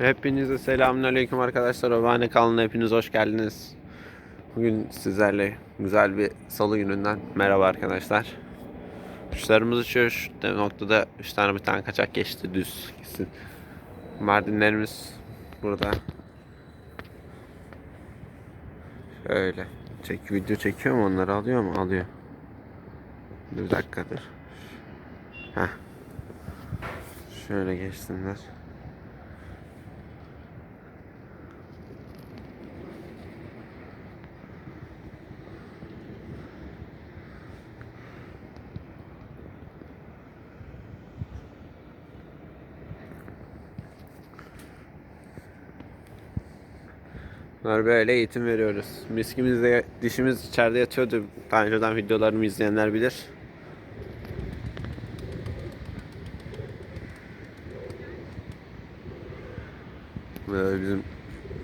Hepinize selamünaleyküm arkadaşlar. Obane kanalına hepiniz hoş geldiniz. Bugün sizlerle güzel bir salı gününden merhaba arkadaşlar. Kuşlarımız uçuyor. Şu noktada 3 tane bir tane kaçak geçti düz gitsin. Mardinlerimiz burada. Şöyle. Çek, video çekiyor mu onları alıyor mu? Alıyor. Bir dakikadır. Heh. Şöyle geçsinler. Bunlar böyle eğitim veriyoruz. Miskimiz de dişimiz içeride yatıyordu. Daha önceden videolarımı izleyenler bilir. Böyle bizim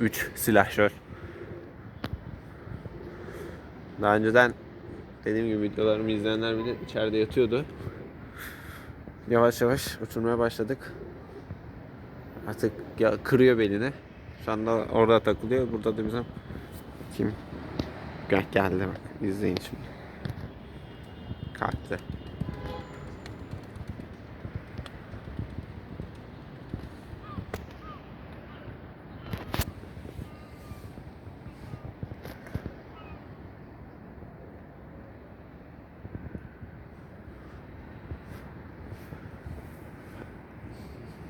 3 silahşör. Daha önceden dediğim gibi videolarımı izleyenler bilir içeride yatıyordu. Yavaş yavaş uçurmaya başladık. Artık ya kırıyor belini. Şu anda orada takılıyor. Burada da bizim kim? Gel geldi bak. İzleyin şimdi. Kalktı.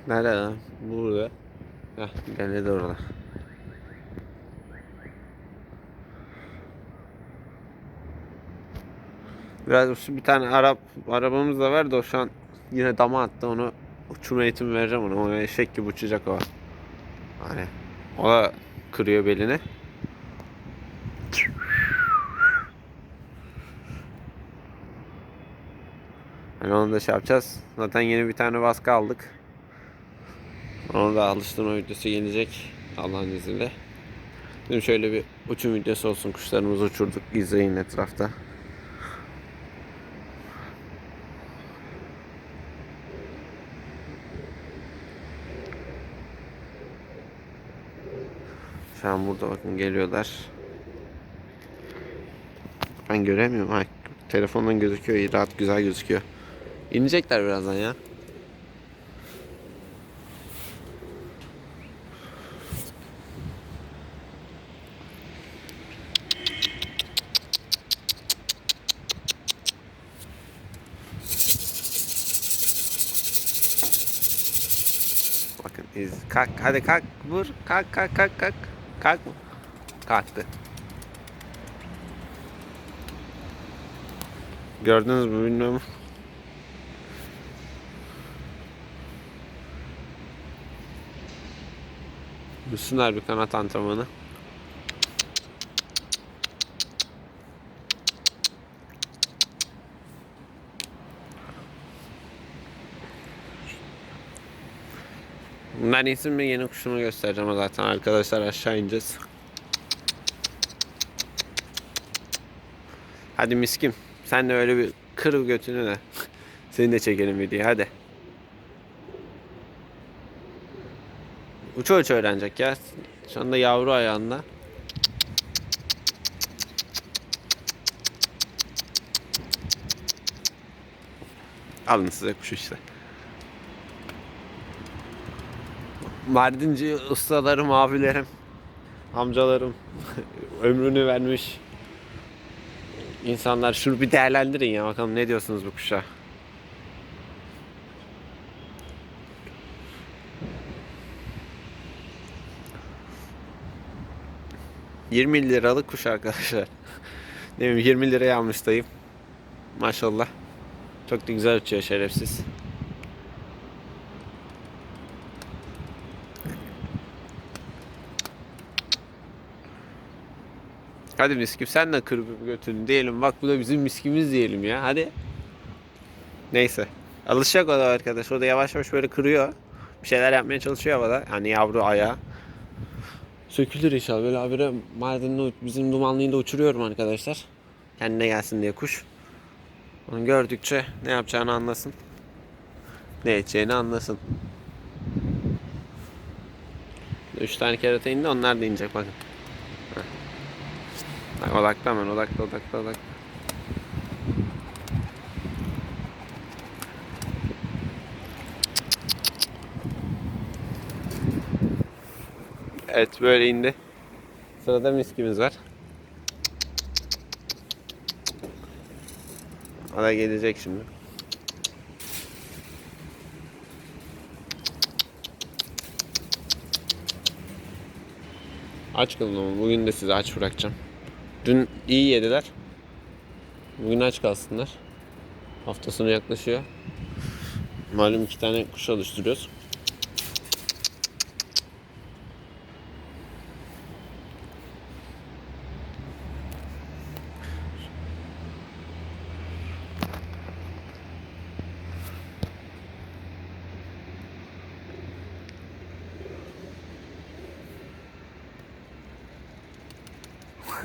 Nerede lan? Burada. Heh, geldi orada. Biraz şu bir tane Arap arabamız da var da şu an yine dama attı onu uçurma eğitimi vereceğim ona. O eşek gibi uçacak o. Hani o da kırıyor belini. Hani onu da şey yapacağız. Zaten yeni bir tane baskı aldık. Onu da alıştırma videosu gelecek Allah'ın izniyle. Dedim şöyle bir uçum videosu olsun. Kuşlarımızı uçurduk. İzleyin etrafta. Şu an burada bakın geliyorlar. Ben göremiyorum. Ha, telefondan gözüküyor. Rahat güzel gözüküyor. İnecekler birazdan ya. Bakın iz. Kalk hadi kalk vur. Kalk kalk kalk kalk. Kalk. Kalktı. Gördünüz mü bilmiyorum. Üstünler bir kanat antrenmanı. Ben isim ve yeni kuşumu göstereceğim zaten arkadaşlar aşağı ineceğiz. Hadi miskim. Sen de öyle bir kır götünü de. Seni de çekelim videoya hadi. Uça uça öğrenecek ya. Şu anda yavru ayağında. Alın size kuş işte. Mardinci ustalarım, abilerim, amcalarım ömrünü vermiş insanlar şunu bir değerlendirin ya bakalım ne diyorsunuz bu kuşa. ...20 liralık kuş arkadaşlar. ne bileyim 20 liraya almıştayım. Maşallah. Çok da güzel uçuyor şerefsiz. Hadi miskim sen de kır bir götünü diyelim. Bak bu da bizim miskimiz diyelim ya. Hadi. Neyse. Alışacak o da arkadaş. O da yavaş yavaş böyle kırıyor. Bir şeyler yapmaya çalışıyor havada. Hani yavru ayağı. Sökülür inşallah. Böyle habire Mardin'de bizim dumanlıyla uçuruyorum arkadaşlar. Kendine gelsin diye kuş. Onu gördükçe ne yapacağını anlasın. Ne edeceğini anlasın. Üç tane kerata indi onlar da inecek bakın. Heh. Odakla hemen odakla odakla odakla. Evet böyle indi. Sırada miskimiz var. O da gelecek şimdi. Aç kalın ama bugün de sizi aç bırakacağım. Dün iyi yediler. Bugün aç kalsınlar. Hafta yaklaşıyor. Malum iki tane kuş alıştırıyoruz.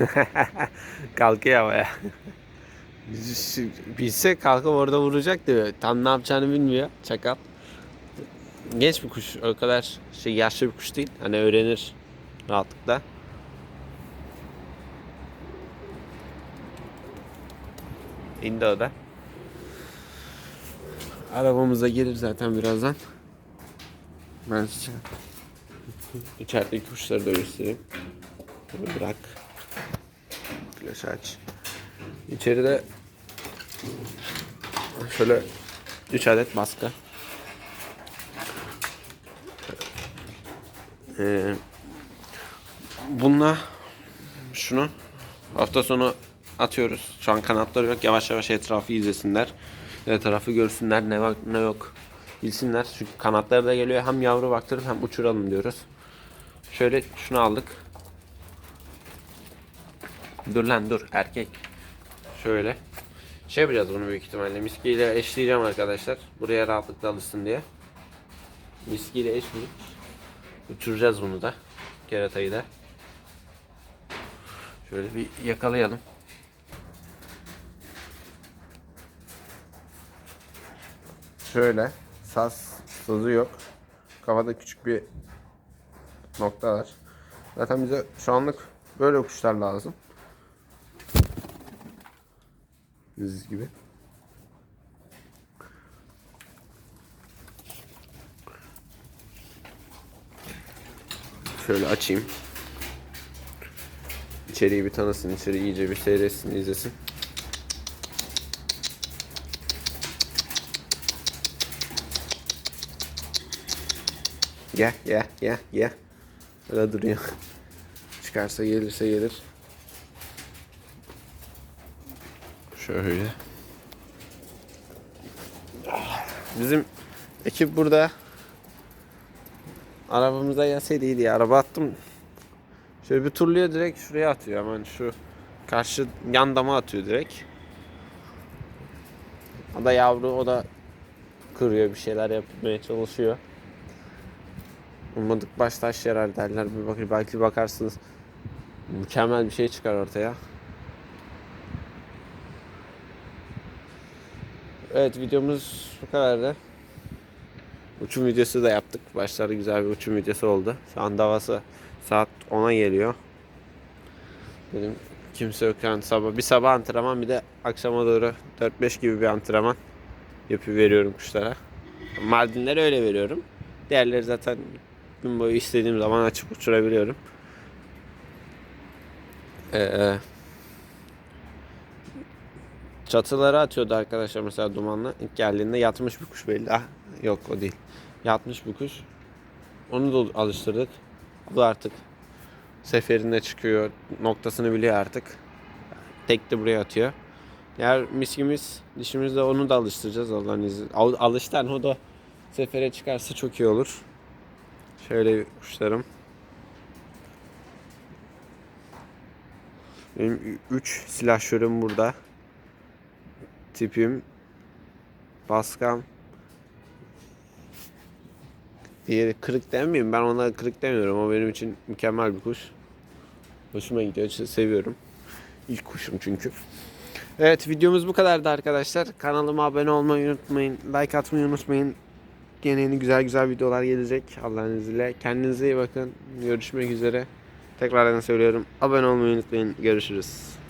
Kalkıyor. Bilse kalkıp orada vuracak diyor. Tam ne yapacağını bilmiyor. Çakal. Genç bir kuş. O kadar şey yaşlı bir kuş değil. Hani öğrenir rahatlıkla. İndi o da. Arabamıza gelir zaten birazdan. Ben size içerideki kuşları da göstereyim. Bunu bırak. Flash aç. İçeride şöyle 3 adet baskı. Ee, bununla şunu hafta sonu atıyoruz. Şu an kanatları yok. Yavaş yavaş etrafı izlesinler. Etrafı görsünler ne var ne yok. Bilsinler. Çünkü kanatları da geliyor. Hem yavru baktırıp hem uçuralım diyoruz. Şöyle şunu aldık. Dur lan dur erkek. Şöyle. Şey yapacağız bunu büyük ihtimalle. Miskiyle eşleyeceğim arkadaşlar. Buraya rahatlıkla alışsın diye. Miskiyle eşleyip uçuracağız bunu da. Keratayı da. Şöyle bir yakalayalım. Şöyle. Saz sazı yok. Kafada küçük bir nokta var. Zaten bize şu anlık böyle kuşlar lazım. Biz gibi. Şöyle açayım. İçeriği bir tanısın, içeri iyice bir seyretsin, izlesin. Gel, gel, gel, gel. Öyle duruyor. Çıkarsa gelirse gelir. Şöyle. Bizim ekip burada. Arabamıza gelseydi iyiydi ya. Araba attım. Şöyle bir turluyor direkt şuraya atıyor. Hemen şu karşı yan dama atıyor direkt. O da yavru o da kırıyor bir şeyler yapmaya çalışıyor. Ummadık baş taş yarar derler. Bir bakır belki bakarsınız. Mükemmel bir şey çıkar ortaya. Evet videomuz bu kadardı. Uçum videosu da yaptık. Başlarda güzel bir uçum videosu oldu. Şu an havası saat 10'a geliyor. Dedim kimse yokken sabah bir sabah antrenman bir de akşama doğru 4-5 gibi bir antrenman yapı veriyorum kuşlara. Mardinleri öyle veriyorum. Diğerleri zaten gün boyu istediğim zaman açıp uçurabiliyorum. Ee, çatılara atıyordu arkadaşlar mesela dumanla. İlk geldiğinde yatmış bir kuş belli. Ah, yok o değil. Yatmış bir kuş. Onu da alıştırdık. Bu da artık seferinde çıkıyor. Noktasını biliyor artık. Tek de buraya atıyor. Diğer miskimiz, dişimiz de onu da alıştıracağız Allah'ın izniyle. Al- Alıştan o da sefere çıkarsa çok iyi olur. Şöyle kuşlarım. Benim 3 silahşörüm burada. Tipim Baskam Diğeri kırık demeyeyim. Ben ona kırık demiyorum. O benim için mükemmel bir kuş. Hoşuma gidiyor. Seviyorum. İlk kuşum çünkü. Evet videomuz bu kadardı arkadaşlar. Kanalıma abone olmayı unutmayın. Like atmayı unutmayın. yeni yeni güzel güzel videolar gelecek Allah'ın izniyle. Kendinize iyi bakın. Görüşmek üzere. Tekrardan söylüyorum. Abone olmayı unutmayın. Görüşürüz.